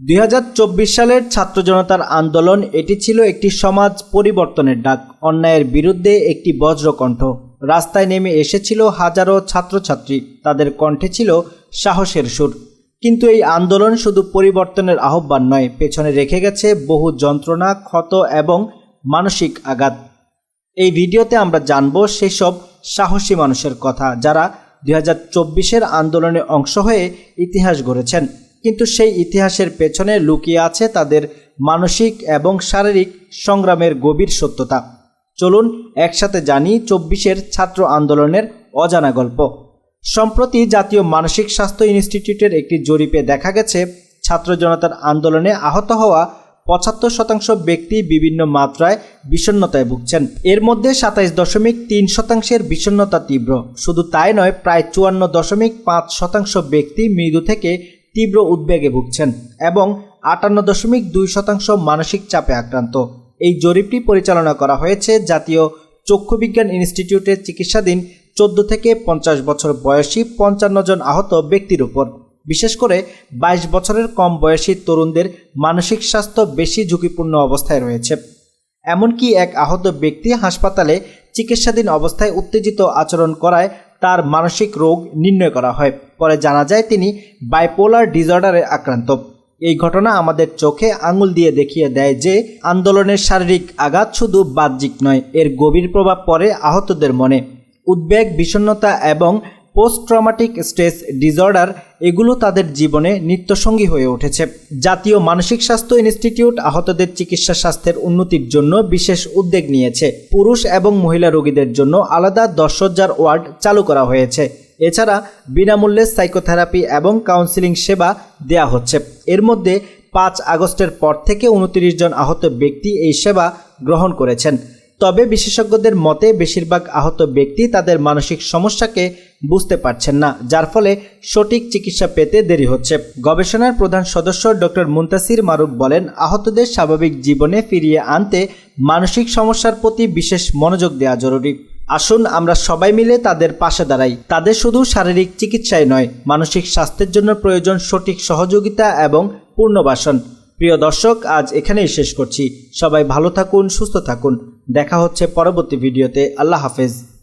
দুই হাজার চব্বিশ সালের ছাত্র জনতার আন্দোলন, এটি ছিল একটি সমাজ পরিবর্তনের ডাক, অন্যায়ের বিরুদ্ধে একটি বজ্রকণ্ঠ। রাস্তায় নেমে এসেছিল হাজারো ছাত্রছাত্রী, তাদের কণ্ঠে ছিল সাহসের সুর। কিন্তু এই আন্দোলন শুধু পরিবর্তনের আহ্বান নয়, পেছনে রেখে গেছে বহু যন্ত্রণা, ক্ষত এবং মানসিক আঘাত। এই ভিডিওতে আমরা জানব সেসব সাহসী মানুষের কথা, যারা দুই হাজার আন্দোলনে অংশ হয়ে ইতিহাস গড়েছেন। কিন্তু সেই ইতিহাসের পেছনে লুকিয়ে আছে তাদের মানসিক এবং শারীরিক সংগ্রামের গভীর সত্যতা। চলুন একসাথে জানি চব্বিশের ছাত্র আন্দোলনের অজানা গল্প। সম্প্রতি জাতীয় মানসিক স্বাস্থ্য ইনস্টিটিউটের একটি জরিপে দেখা গেছে, ছাত্র জনতার আন্দোলনে আহত হওয়া পঁচাত্তর শতাংশ ব্যক্তি বিভিন্ন মাত্রায় বিষণ্ণতায় ভুগছেন। এর মধ্যে সাতাইশ দশমিক তিন শতাংশের বিষণ্ণতা তীব্র। শুধু তাই নয়, প্রায় চুয়ান্ন দশমিক পাঁচ শতাংশ ব্যক্তি মৃদু থেকে তীব্র উদ্বেগে ভুগছেন এবং আটান্ন দশমিক দুই শতাংশ মানসিক চাপে আক্রান্ত। এই জরিপটি পরিচালনা করা হয়েছে জাতীয় চক্ষুবিজ্ঞান ইনস্টিটিউটের চিকিৎসাধীন চোদ্দ থেকে পঞ্চাশ বছর বয়সী পঞ্চান্ন জন আহত ব্যক্তির উপর। বিশেষ করে বাইশ বছরের কম বয়সী তরুণদের মানসিক স্বাস্থ্য বেশি ঝুঁকিপূর্ণ অবস্থায় রয়েছে। এমনকি এক আহত ব্যক্তি হাসপাতালে চিকিৎসাধীন অবস্থায় উত্তেজিত আচরণ করায় তার মানসিক রোগ নির্ণয় করা হয়। পরে জানা যায় তিনি বাইপোলার ডিসঅর্ডারে আক্রান্ত। এই ঘটনা আমাদের চোখে আঙুল দিয়ে দেখিয়ে দেয় যে আন্দোলনের শারীরিক আঘাত শুধু বাহ্যিক নয়, এর গভীর প্রভাব পড়ে আহতদের মনে। উদ্বেগ, বিষণ্ণতা এবং পোস্ট ট্রমাটিক স্ট্রেস ডিসঅর্ডার এগুলো তাদের জীবনে নিত্যসঙ্গী হয়ে উঠেছে। জাতীয় মানসিক স্বাস্থ্য ইনস্টিটিউট আহতদের চিকিৎসা স্বাস্থ্যের উন্নতির জন্য বিশেষ উদ্যোগ নিয়েছে। পুরুষ এবং মহিলা রোগীদের জন্য আলাদা দশসজ্জার ওয়ার্ড চালু করা হয়েছে। এছাড়া বিনামূল্যে সাইকোথেরাপি এবং কাউন্সিলিং সেবা দেয়া হচ্ছে। এর মধ্যে পাঁচ আগস্টের পর থেকে উনত্রিশ জন আহত ব্যক্তি এই সেবা গ্রহণ করেছেন। তবে বিশেষজ্ঞদের মতে বেশিরভাগ আহত ব্যক্তি তাদের মানসিক সমস্যাকে বুঝতে পারছেন না, যার ফলে সঠিক চিকিৎসা পেতে দেরি হচ্ছে। গবেষণার প্রধান সদস্য ডক্টর মুন্তাসির মারুক বলেন, আহতদের স্বাভাবিক জীবনে ফিরিয়ে আনতে মানসিক সমস্যার প্রতি বিশেষ মনোযোগ দেওয়া জরুরি। আসুন, আমরা সবাই মিলে তাদের পাশে দাঁড়াই। তাদের শুধু শারীরিক চিকিৎসায় নয়, মানসিক স্বাস্থ্যের জন্য প্রয়োজন সঠিক সহযোগিতা এবং পূর্ণবাসন। প্রিয় দর্শক, আজ এখানেই শেষ করছি। সবাই ভালো থাকুন, সুস্থ থাকুন। দেখা হচ্ছে পরবর্তী ভিডিওতে। আল্লাহ হাফেজ।